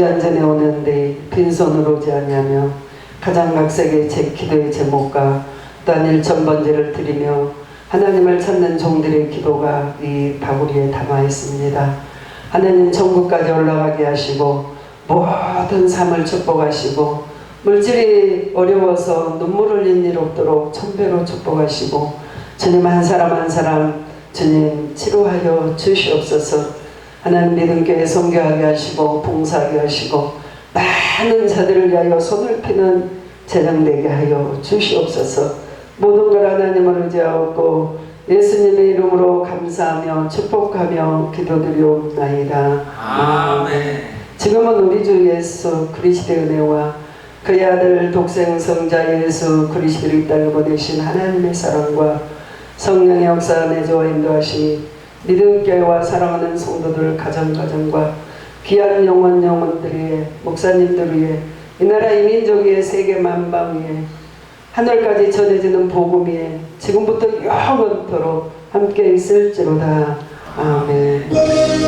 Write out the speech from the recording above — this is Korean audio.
연전에 오는데 빈손으로 오지 아니하며 가장 각색의 제 기도의 제목과 또한 일천번제를 드리며 하나님을 찾는 종들의 기도가 이 바구리에 담아 있습니다. 하나님 천국까지 올라가게 하시고 모든 삶을 축복하시고 물질이 어려워서 눈물 흘린 일 없도록 천배로 축복하시고 주님 한 사람 한 사람 주님 치료하여 주시옵소서 하나님 믿음 교회 성교하게 하시고 봉사하게 하시고 많은 자들을 위하여 손을 피는 재정되게 하여 주시옵소서 모든 걸 하나님을 의지하고 예수님의 이름으로 감사하며 축복하며 기도드리옵나이다 아멘. 지금은 우리 주 예수 그리스도의 은혜와 그의 아들 독생 성자 예수 그리스도를 이 땅에 보내신 하나님의 사랑과 성령의 역사 내조와 인도하심이 믿음교회와 사랑하는 성도들 가정가정과 귀한 영혼 영혼들 위에 목사님들 위에 이 나라 이 민족 위에 세계 만방 위에 하늘까지 전해지는 복음 위에 지금부터 영원토록 함께 있을지로다. 아멘